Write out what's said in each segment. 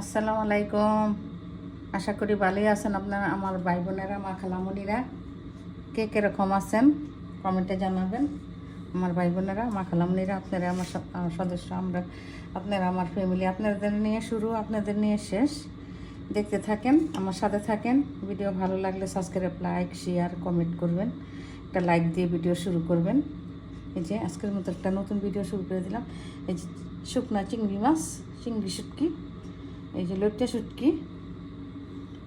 আসসালামু আলাইকুম। আশা করি ভালোই আছেন আপনারা, আমার ভাই বোনেরা মা খালামুনিরা। কে কীরকম আছেন? কমেন্টে জানাবেন। আমার ভাই বোনেরা মা খালামুনিরা, আপনারা আমার আমার সদস্য, আমরা, আপনারা আমার ফ্যামিলি আপনাদের নিয়ে শুরু, আপনাদের নিয়ে শেষ। দেখতে থাকেন, আমার সাথে থাকেন। ভিডিও ভালো লাগলে সাবস্ক্রাইব লাইক শেয়ার কমেন্ট করবেন। একটা লাইক দিয়ে ভিডিও শুরু করবেন। এই যে, আজকের মতো একটা নতুন ভিডিও শুরু করে দিলাম। এই যে, শুকনা চিংড়ি মাছ, চিংড়ি শুটকি। এই যে লইট্টা শুটকি,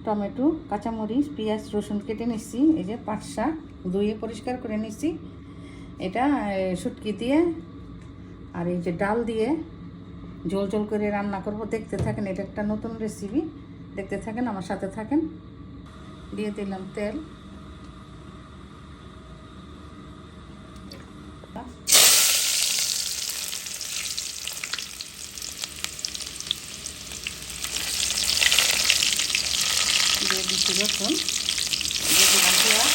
টমেটো, কাঁচামরিচ, পেঁয়াজ, রসুন কেটে নিচ্ছি, এই যে পাট শাক ধুয়ে পরিষ্কার করে নিচ্ছি। এটা শুটকি দিয়ে আর এই যে ডাল দিয়ে ঝোল ঝোল করে রান্না করব। দেখতে থাকেন, এটা একটা নতুন রেসিপি দেখতে থাকেন, আমার সাথে থাকেন। দিয়ে দিলাম তেল দিয়ে দিচ্ছি রসুন দিয়ে দিলাম পেঁয়াজ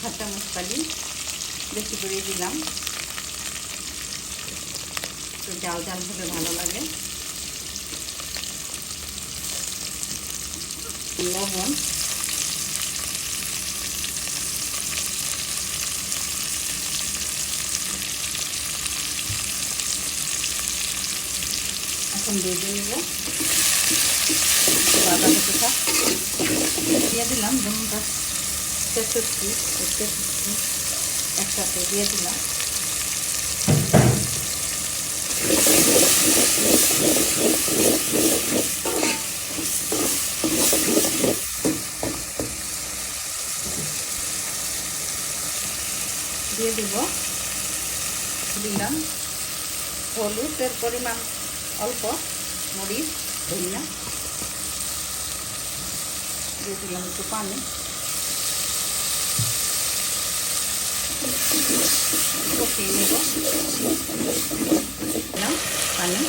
হাত চামচ বেশি করে দিলাম। একটু জাল জাল হলে ভালো লাগে। লবণ। এখন দিয়ে দিয়ে আদা দিয়ে দিলাম যেমনটা তেষট্টি তেষট্টি একসাথে দিয়ে দিলাম। দিয়ে দিব দিলাম হলুদের পরিমাণ অল্প মরিচ। ধনিয়া, দিয়ে দিলাম একটু পানি। কষিয়ে নেব। দিলাম পানি।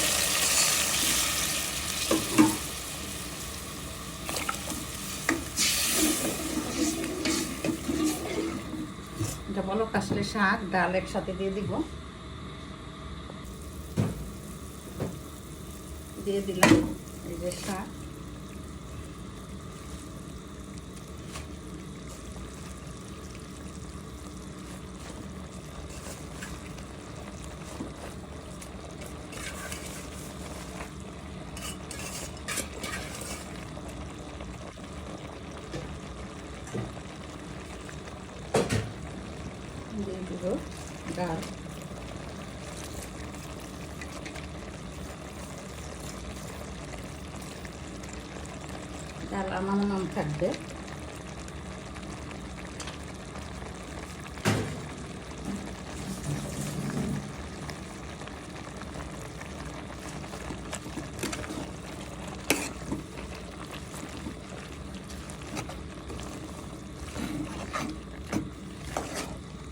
এটা বলো কাশলে শাক, ডাল একসাথে দিয়ে দিব। দিয়ে দিলাম। এই যে শাক দিয়ে দিব ডাল ডাল আমার নাম থাকবে।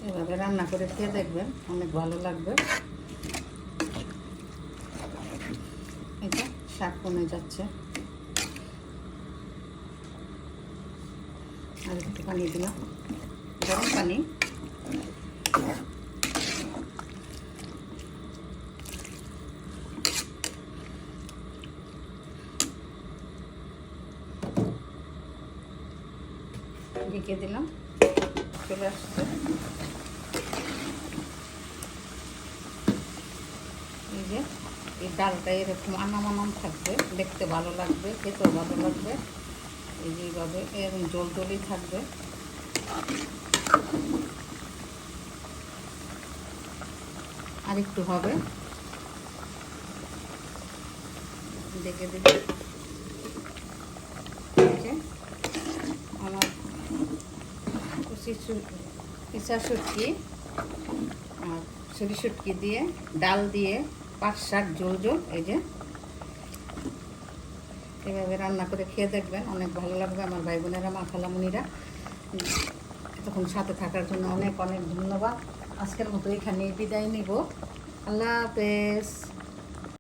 এভাবে রান্না করে খেয়ে দেখবেন, অনেক ভালো লাগবে। এটা শাক কমে যাচ্ছে। আর একটু পানি দিলাম। গরম পানি। ঢেকে দিলাম। চলে আসছে। এই যে, এই ডালটা এরকম আনাম আনাম থাকবে। দেখতে ভালো লাগবে, খেতেও ভালো লাগবে। এই এইভাবে এরকম জল জলই থাকবে। আর একটু হবে। দেখে দিলে আমার পিসা শুটকি আর সরি শুটকি দিয়ে ডাল দিয়ে পাট শাক জোল জোল এই যে এভাবে রান্না করে খেয়ে দেখবেন, অনেক ভালো লাগবে আমার ভাই বোনেরা, মা খালামুনিরা এতক্ষণ সাথে থাকার জন্য অনেক অনেক ধন্যবাদ। আজকের মতো এখানে বিদায় নিব। আল্লাহ হাফেজ।